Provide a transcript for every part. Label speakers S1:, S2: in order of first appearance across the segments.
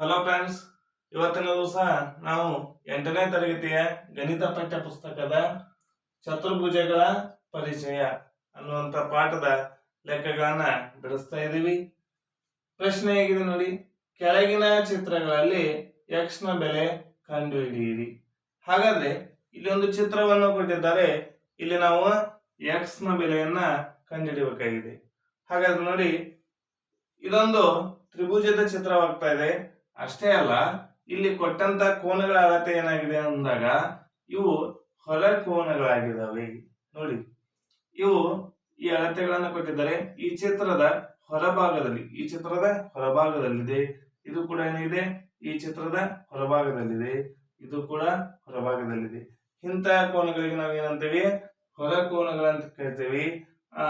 S1: Hello friends ಇವತ್ತಿನ ದಿವಸ ನಾವು ಎಂಟನೇ ತರಗತಿಯ ಗಣಿತ ಪಠ್ಯ ಪುಸ್ತಕದ ಚತುರ್ಭುಜಗಳ ಪರಿಚಯ ಅನ್ನುವಂಥ ಪಾಠದ ಲೆಕ್ಕಗಳನ್ನ ಬಿಡಿಸ್ತಾ ಇದ್ದೀವಿ. ಪ್ರಶ್ನೆ ಹೇಗಿದೆ ನೋಡಿ, ಕೆಳಗಿನ ಚಿತ್ರಗಳಲ್ಲಿ ಎಕ್ಸ್ನ ಬೆಲೆ ಕಂಡುಹಿಡಿಯಿರಿ. ಹಾಗಾದ್ರೆ ಇಲ್ಲಿ ಒಂದು ಚಿತ್ರವನ್ನು ಕೊಟ್ಟಿದ್ದಾರೆ, ಇಲ್ಲಿ ನಾವು ಎಕ್ಸ್ನ ಬೆಲೆಯನ್ನ ಕಂಡುಹಿಡಿಯಬೇಕಾಗಿದೆ ಹಾಗಾದ್ರೆ ನೋಡಿ, ಇದೊಂದು ತ್ರಿಭುಜದ ಚಿತ್ರವಾಗ್ತಾ ಇದೆ. ಅಷ್ಟೇ ಅಲ್ಲ, ಇಲ್ಲಿ ಕೊಟ್ಟಂತ ಕೋನಗಳ ಅಳತೆ ಏನಾಗಿದೆ ಅಂದಾಗ, ಇವು ಹೊರ ಕೋನಗಳಾಗಿದ್ದಾವೆ. ನೋಡಿ, ಇವು ಈ ಅಳತೆಗಳನ್ನ ಕೊಟ್ಟಿದ್ದಾರೆ. ಈ ಚಿತ್ರದ ಹೊರಭಾಗದಲ್ಲಿ, ಈ ಚಿತ್ರದ ಹೊರಭಾಗದಲ್ಲಿದೆ. ಇದು ಕೂಡ ಏನಿದೆ ಈ ಚಿತ್ರದ ಹೊರಭಾಗದಲ್ಲಿದೆ. ಇದು ಕೂಡ ಹೊರಭಾಗದಲ್ಲಿದೆ. ಇಂತಹ ಕೋನಗಳಿಗೆ ನಾವು ಏನಂತೀವಿ? ಹೊರ ಕೋನಗಳಂತ ಕರಿತೀವಿ. ಆ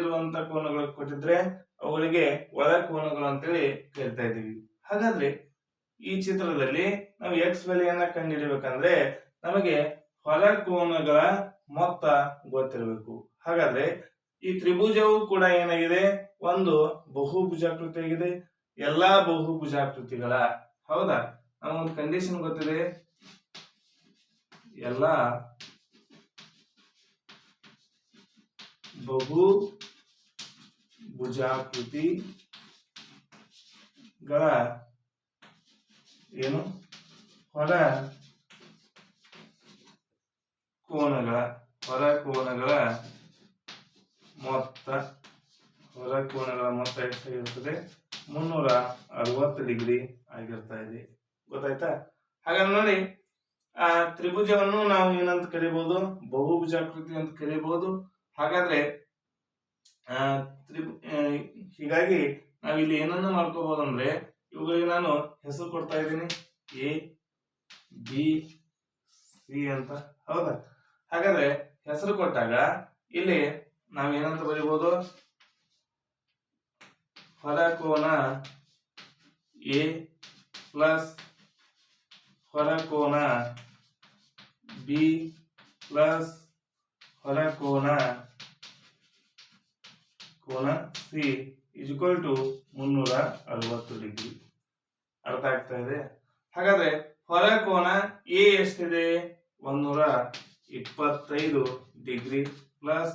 S1: ಇರುವಂತ ಕೋನಗಳು ಕೊಟ್ಟಿದ್ರೆ, ಅವುಗಳಿಗೆ ಒಳ ಕೋನಗಳು ಅಂತೇಳಿ ಕರಿತಾ ಇದೀವಿ ಹಾಗಾದ್ರೆ ಈ ಚಿತ್ರದಲ್ಲಿ ನಾವು ಎಕ್ಸ್ ಬೆಲೆಯನ್ನ ಕಂಡುಹಿಡಿಬೇಕಂದ್ರೆ ನಮಗೆ ಹೊರ ಕೋನಗಳ ಮೊತ್ತ ಗೊತ್ತಿರಬೇಕು. ಹಾಗಾದ್ರೆ ಈ ತ್ರಿಭುಜವು ಕೂಡ ಏನಾಗಿದೆ? ಒಂದು ಬಹುಭುಜಾಕೃತಿಯಾಗಿದೆ. ಎಲ್ಲಾ ಬಹುಭುಜಾಕೃತಿಗಳ. ಹೌದಾ? ನಮಗೊಂದು ಕಂಡೀಷನ್ ಗೊತ್ತಿದೆ? ಎಲ್ಲ ಬಹು ಭುಜಾಕೃತಿಗಳ ಏನು? ಹೊರ ಕೋನಗಳ. ಹೊರ ಕೋನಗಳ ಮೊತ್ತ. ಹೊರ ಕೋನಗಳ ಮೊತ್ತ ಎಷ್ಟಾಗಿರುತ್ತದೆ? ಮುನ್ನೂರ ಅರವತ್ತು ಡಿಗ್ರಿ ಆಗಿರ್ತಾ ಇದೆ. ಗೊತ್ತಾಯ್ತಾ? ಹಾಗಾದ್ರೆ ನೋಡಿ ಆ ತ್ರಿಭುಜವನ್ನು ನಾವು ಏನಂತ ಕರಿಬಹುದು ಬಹುಭುಜಾಕೃತಿ ಅಂತ ಕರಿಬಹುದು ಹಾಗಾದ್ರೆ ಆ, ಹೀಗಾಗಿ ನಾವಿಲ್ಲಿ ಏನನ್ನ ಮಾಡ್ಕೋಬಹುದು ಅಂದ್ರೆ ಇವುಗಳಿಗೆ ನಾನು ಹೆಸರು ಕೊಡ್ತಾ ಇದ್ದೀನಿ. ಎ, ಬಿ, ಸಿ ಅಂತ. ಹೌದಾ? ಹಾಗಾದ್ರೆ ಹೆಸರು ಕೊಟ್ಟಾಗ ಇಲ್ಲಿ ನಾವೇನಂತ ಬರೀಬಹುದು ಹೊರ ಕೋನ ಎ ಪ್ಲಸ್ ಹೊರ ಕೋನ ಬಿ ಪ್ಲಸ್ ಹೊರ ಕೋನ ಕೋನ ಸಿ. ಇಜ್ವಲ್ ಟು ಮುನ್ನೂರ ಅರವತ್ತು ಡಿಗ್ರಿ ಅರ್ಥ ಆಗ್ತಾ ಇದೆ? ಹಾಗಾದ್ರೆ ಹೊರ ಕೋನ ಎ ಎಷ್ಟಿದೆ? ಒಂದೂರ ಇಪ್ಪತ್ತೈದು ಡಿಗ್ರಿ ಪ್ಲಸ್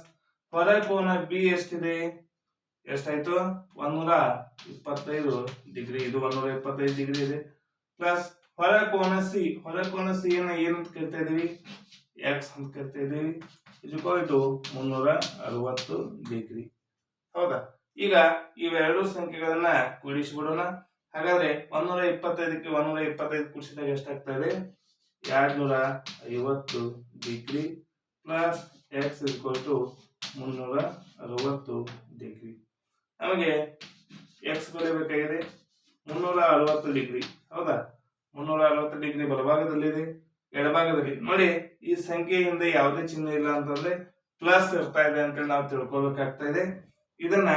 S1: ಹೊರ ಕೋನ ಬಿ ಎಷ್ಟಿದೆ? ಎಷ್ಟಾಯ್ತು? ಒಂದೂರ ಇಪ್ಪತ್ತೈದು ಡಿಗ್ರಿ ಇದು ಒಂದೂರ ಇಪ್ಪತ್ತೈದು ಡಿಗ್ರಿ ಇದೆ. ಪ್ಲಸ್ ಹೊರ ಕೋನ ಸಿ ಹೊರ ಕೋನ ಸಿ ಏನ ಏನಂತ ಕರಿತಾ ಇದೀವಿ ಎಕ್ಸ್ ಅಂತ ಕರಿತಾ ಇದೀವಿ ಇಜ್ವಲ್ ಟು ಮುನ್ನೂರ ಅರವತ್ತು ಡಿಗ್ರಿ ಹೌದಾ? ಈಗ ಇವೆರಡು ಸಂಖ್ಯೆಗಳನ್ನ ಕೂಡಿಸಿಬಿಡೋಣ. ಹಾಗಾದ್ರೆ ಒಂದೂರ ಇಪ್ಪತ್ತೈದಕ್ಕೆ ಒಂದೂರ ಇಪ್ಪತ್ತೈದು ಕೂಡಿಸಿದಾಗ ಎಷ್ಟಾಗ್ತಾ ಇದೆ? ಎರಡ್ನೂರ ಐವತ್ತು degree plus X equal to ಮುನ್ನೂರ ಅರವತ್ತು ಡಿಗ್ರಿ. ನಮಗೆ ಎಕ್ಸ್ ಬರೀಬೇಕಾಗಿದೆ ಮುನ್ನೂರ ಅರವತ್ತು ಡಿಗ್ರಿ. ಹೌದಾ? ಮುನ್ನೂರ ಅರವತ್ತು ಡಿಗ್ರಿ ಬಲಭಾಗದಲ್ಲಿದೆ. ಎಡಭಾಗದಲ್ಲಿ. ನೋಡಿ, ಈ ಸಂಖ್ಯೆಯಿಂದ ಯಾವುದೇ ಚಿಹ್ನೆ ಇಲ್ಲ ಅಂತಂದ್ರೆ ಪ್ಲಸ್ ಇರ್ತಾ ಇದೆ ಅಂತೇಳಿ ನಾವು ತಿಳ್ಕೊಬೇಕಾಗ್ತಾ ಇದೆ. ಇದನ್ನ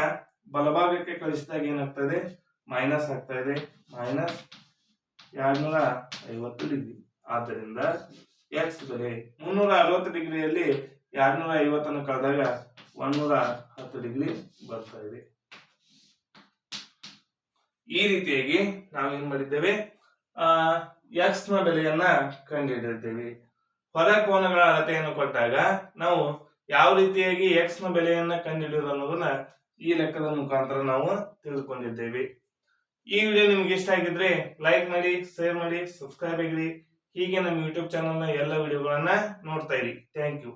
S1: ಬಲಭಾಗಕ್ಕೆ ಕಳಿಸಿದಾಗ ಇದೆ ಮೈನಸ್ ಆಗ್ತಾ ಇದೆ ಮೈನಸ್ ಎರಡ್ನೂರ ಐವತ್ತು ಡಿಗ್ರಿ. ಆದ್ದರಿಂದ ಎಕ್ಸ್ ಬೆಲೆ ಮುನ್ನೂರ ಅರವತ್ತು ಡಿಗ್ರಿಯಲ್ಲಿ ಎರಡ್ನೂರ ಐವತ್ತನ್ನು ಕಳೆದಾಗ ಒಂದೂರ ಹತ್ತು ಡಿಗ್ರಿ ಬರ್ತಾ ಇದೆ. ಈ ರೀತಿಯಾಗಿ ನಾವೇನ್ ಮಾಡಿದ್ದೇವೆ? ಆ ಎಕ್ಸ್ನ ಬೆಲೆಯನ್ನ ಕಂಡುಹಿಡಿದಿದ್ದೇವೆ. ಹೊರ ಕೋನಗಳ ಅಳತೆಯನ್ನು ಕೊಟ್ಟಾಗ ನಾವು ಯಾವ ರೀತಿಯಾಗಿ ಎಕ್ಸ್ನ ಬೆಲೆಯನ್ನ ಕಂಡುಹಿಡಿಯೋದು ಅನ್ನೋದನ್ನ ಈ ಲೆಕ್ಕದ ಮುಖಾಂತರ ನಾವು ತಿಳಿದುಕೊಂಡಿದ್ದೇವೆ. ಈ ವಿಡಿಯೋ ನಿಮ್ಗೆ ಇಷ್ಟ ಆಗಿದ್ರೆ ಲೈಕ್ ಮಾಡಿ ಶೇರ್ ಮಾಡಿ ಸಬ್ಸ್ಕ್ರೈಬ್ ಆಗಿರಿ. ಹೀಗೆ ನಮ್ಮ ಯೂಟ್ಯೂಬ್ ಚಾನಲ್ನ ಎಲ್ಲ ವಿಡಿಯೋಗಳನ್ನ ನೋಡ್ತಾ ಇರಿ. Thank you